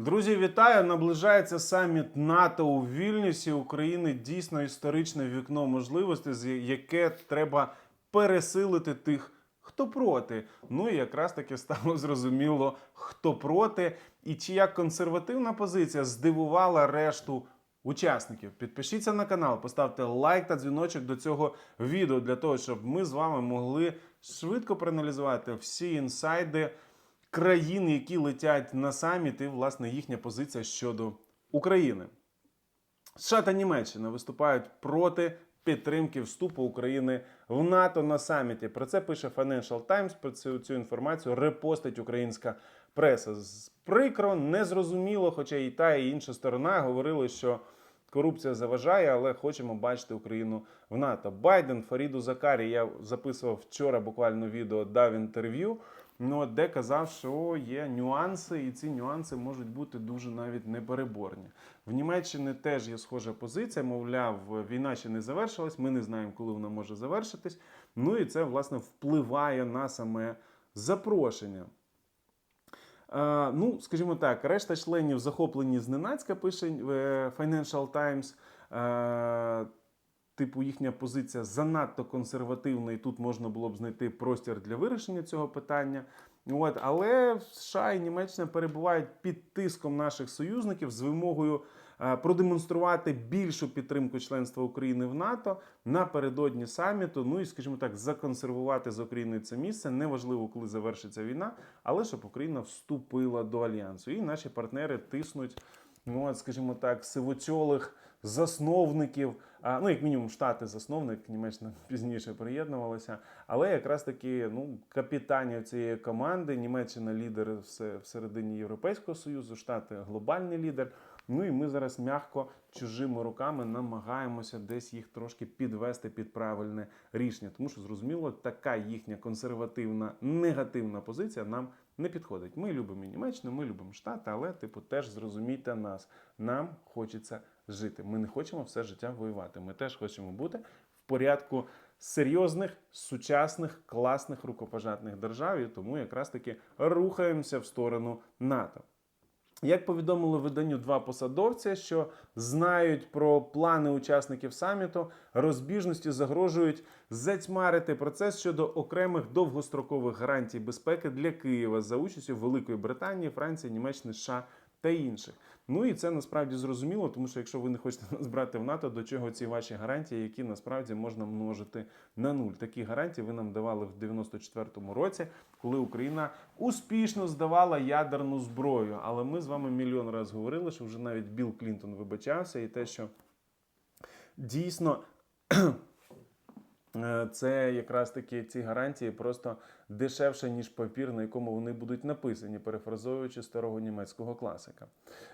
Друзі, вітаю! Наближається саміт НАТО у Вільнюсі. України дійсно історичне вікно можливостей, з яке треба пересилити тих, хто проти. Ну і якраз таки стало зрозуміло, хто проти, і чия консервативна позиція здивувала решту. Учасників, підпишіться на канал, поставте лайк та дзвіночок до цього відео для того, щоб ми з вами могли швидко проаналізувати всі інсайди країн, які летять на саміт, і власне їхня позиція щодо України. США та Німеччина виступають проти підтримки вступу України в НАТО на саміті. Про це пише Financial Times. Про цю, цю інформацію репостить українська преса. Прикро, незрозуміло, хоча і та, і інша сторона говорили, що корупція заважає, але хочемо бачити Україну в НАТО. Байден Фаріду Закарі, я записував вчора буквально відео, дав інтерв'ю. Ну, де казав, що є нюанси, і ці нюанси можуть бути дуже навіть непереборні. В Німеччині теж є схожа позиція. Мовляв, війна ще не завершилась. Ми не знаємо, коли вона може завершитись. Ну і це власне впливає на саме запрошення. Е, ну, скажімо так, решта членів захоплені зненацька, пише е, Financial Times. Е, Типу, їхня позиція занадто консервативна, і тут можна було б знайти простір для вирішення цього питання. От, але США і Німеччина перебувають під тиском наших союзників з вимогою е, продемонструвати більшу підтримку членства України в НАТО напередодні саміту. Ну і, скажімо так, законсервувати з Україною це місце. Неважливо, коли завершиться війна, але щоб Україна вступила до альянсу. І наші партнери тиснуть, ну, от, скажімо так, сивоцьолих засновників. Ну, як мінімум, штати засновник, Німеччина пізніше приєднувалася. Але якраз таки ну, капітанів цієї команди, Німеччина лідер всередині Європейського Союзу, Штати глобальний лідер. Ну і ми зараз м'яко чужими руками намагаємося десь їх трошки підвести під правильне рішення. Тому що зрозуміло, така їхня консервативна негативна позиція нам не підходить. Ми любимо Німеччину, ми любимо Штати, але типу теж зрозумійте нас. Нам хочеться жити. Ми не хочемо все життя воювати. Ми теж хочемо бути в порядку серйозних, сучасних, класних рукопожатних держав, і тому якраз таки рухаємося в сторону НАТО. Як повідомили виданню два посадовця, що знають про плани учасників саміту, розбіжності загрожують затьмарити процес щодо окремих довгострокових гарантій безпеки для Києва за участю Великої Британії, Франції, Німеччини, США та інших. Ну і це насправді зрозуміло, тому що якщо ви не хочете нас брати в НАТО, до чого ці ваші гарантії, які насправді можна множити на нуль. Такі гарантії ви нам давали в 94-му році, коли Україна успішно здавала ядерну зброю. Але ми з вами мільйон разів говорили, що вже навіть Білл Клінтон вибачався, і те, що дійсно. Е, Це якраз таки ці гарантії просто дешевше, ніж папір, на якому вони будуть написані, перефразовуючи старого німецького класика.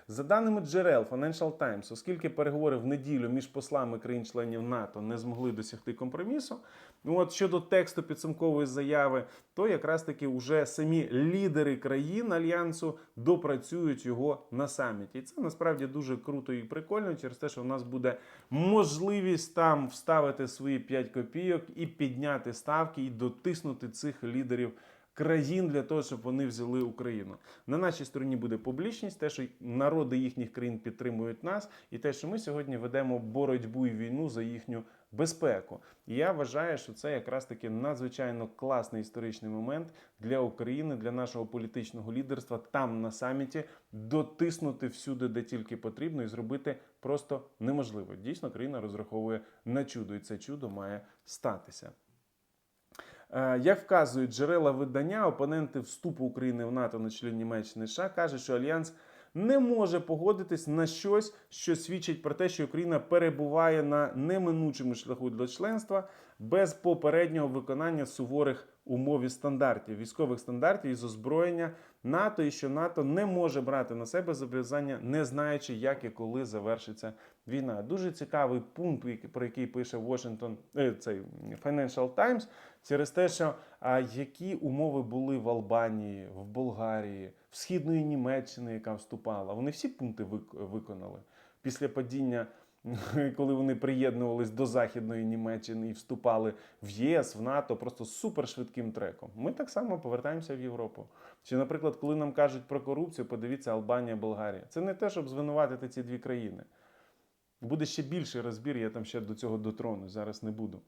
За даними джерел Financial Times, оскільки переговори в неділю між послами країн-членів НАТО не змогли досягти компромісу, ну от щодо тексту підсумкової заяви, то якраз таки вже самі лідери країн альянсу допрацюють його на саміті. І це насправді дуже круто і прикольно через те, що в нас буде можливість там вставити свої 5 копійок і підняти ставки, і дотиснути цих лідерів країн для того, щоб вони взяли Україну. На нашій стороні буде публічність, те, що народи їхніх країн підтримують нас, і те, що ми сьогодні ведемо боротьбу і війну за їхню безпеку. І я вважаю, що це якраз таки надзвичайно класний історичний момент для України, для нашого політичного лідерства там на саміті дотиснути всюди, де тільки потрібно, і зробити просто неможливо. Дійсно, країна розраховує на чудо, і це чудо має статися. Е, Як вказують джерела видання, опоненти вступу України в НАТО на чолі Німеччини США кажуть, що альянс не може погодитись на щось, що свідчить про те, що Україна перебуває на неминучому шляху для членства без попереднього виконання суворих умов і стандартів, військових стандартів із озброєння НАТО, і що НАТО не може брати на себе зобов'язання, не знаючи, як і коли завершиться війна. Дуже цікавий пункт, про який пише Washington, е, цей Financial Times, через те, що а, які умови були в Албанії, в Болгарії, східної Німеччини, яка вступала. Вони всі пункти виконали після падіння коли вони приєднувались до Західної Німеччини і вступали в ЄС, в НАТО, просто супершвидким треком. Ми так само повертаємося в Європу. Чи, наприклад, коли нам кажуть про корупцію, подивіться Албанія, Болгарія. Це не те, щоб звинуватити ці дві країни. Буде ще більший розбір, я там ще до цього дотронусь, зараз не буду.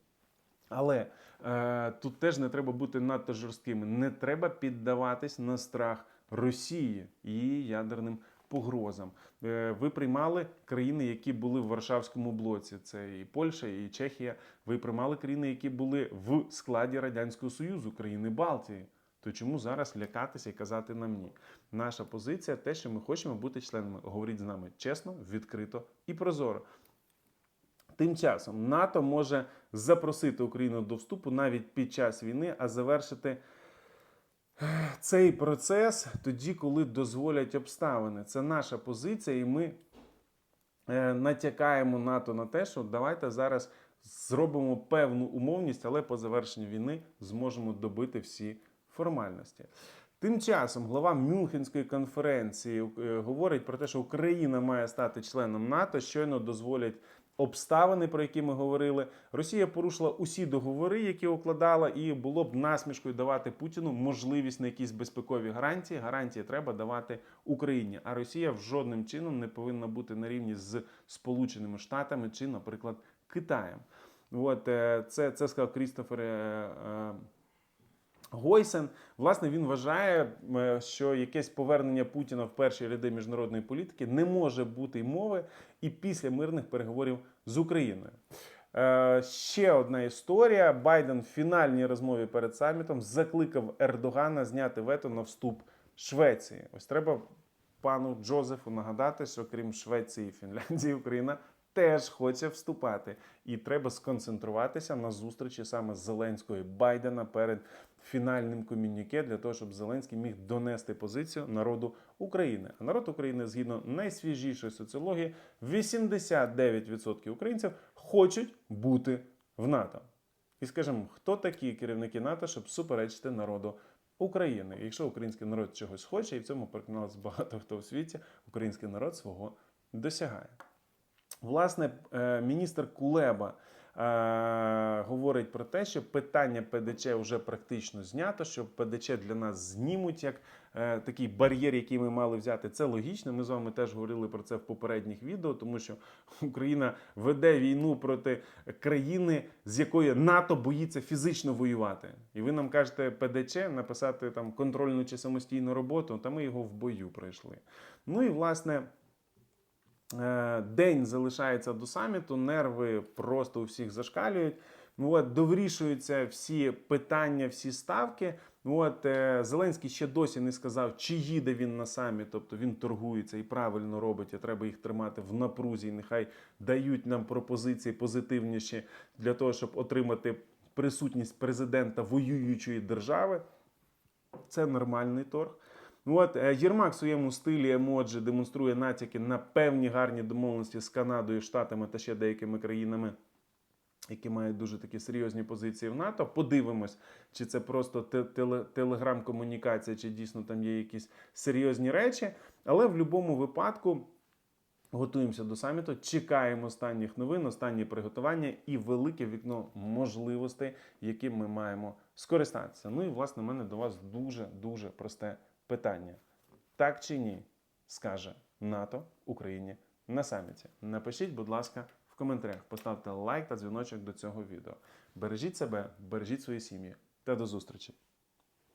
Але е, тут теж не треба бути надто жорсткими. Не треба піддаватись на страх Росії і ядерним погрозам. Е, ви приймали країни, які були в Варшавському блоці. Це і Польща, і Чехія. Ви приймали країни, які були в складі Радянського Союзу, країни Балтії. То чому зараз лякатися і казати нам ні? Наша позиція те, що ми хочемо бути членами. Говоріть з нами чесно, відкрито і прозоро. Тим часом НАТО може запросити Україну до вступу навіть під час війни, а завершити цей процес тоді, коли дозволять обставини. Це наша позиція, і ми е, натякаємо НАТО на те, що давайте зараз зробимо певну умовність, але по завершенню війни зможемо добити всі формальності. Тим часом глава Мюнхенської конференції е, говорить про те, що Україна має стати членом НАТО, щойно дозволять обставини, про які ми говорили. Росія порушила усі договори, які укладала, і було б насмішкою давати Путіну можливість на якісь безпекові гарантії. Гарантії треба давати Україні. А Росія в жодним чином не повинна бути на рівні з Сполученими Штатами чи, наприклад, Китаєм. От е, це, це сказав Крістофер. Гойсен, власне, він вважає, е, що якесь повернення Путіна в перші ряди міжнародної політики не може бути й мови і після мирних переговорів з Україною. Е, ще одна історія. Байден в фінальній розмові перед самітом закликав Ердогана зняти вето на вступ Швеції. Ось треба пану Джозефу нагадати, що крім Швеції і Фінляндії, Україна теж хоче вступати. І треба сконцентруватися на зустрічі саме Зеленського і Байдена перед фінальним комюніке для того, щоб Зеленський міг донести позицію народу України. А народ України, згідно найсвіжішої соціології, 89% українців хочуть бути в НАТО. І скажімо, хто такі керівники НАТО, щоб суперечити народу України? Якщо український народ чогось хоче, і в цьому переконалися багато хто у світі, український народ свого досягає. Власне, е, міністр Кулеба е, говорить про те, що питання ПДЧ вже практично знято, що ПДЧ для нас знімуть як е, такий бар'єр, який ми мали взяти. Це логічно. Ми з вами теж говорили про це в попередніх відео, тому що Україна веде війну проти країни, з якої НАТО боїться фізично воювати. І ви нам кажете ПДЧ написати там контрольну чи самостійну роботу, та ми його в бою пройшли. Ну і власне. Е, День залишається до саміту, нерви просто у всіх зашкалюють. От, довирішуються всі питання, всі ставки. От, е, Зеленський ще досі не сказав, чи їде він на саміт, тобто він торгується і правильно робить, а треба їх тримати в напрузі. І нехай дають нам пропозиції позитивніші для того, щоб отримати присутність президента воюючої держави. Це нормальний торг. От е, Єрмак в своєму стилі емоджі демонструє натяки на певні гарні домовленості з Канадою, Штатами та ще деякими країнами, які мають дуже такі серйозні позиції в НАТО. Подивимось, чи це просто теле- телеграм-комунікація, чи дійсно там є якісь серйозні речі. Але в будь-якому випадку. Готуємося до саміту, чекаємо останніх новин, останні приготування і велике вікно можливостей, яким ми маємо скористатися. Ну і власне, в мене до вас дуже дуже просте питання: так чи ні, скаже НАТО Україні на саміті? Напишіть, будь ласка, в коментарях, поставте лайк та дзвіночок до цього відео. Бережіть себе, бережіть свої сім'ї та до зустрічі!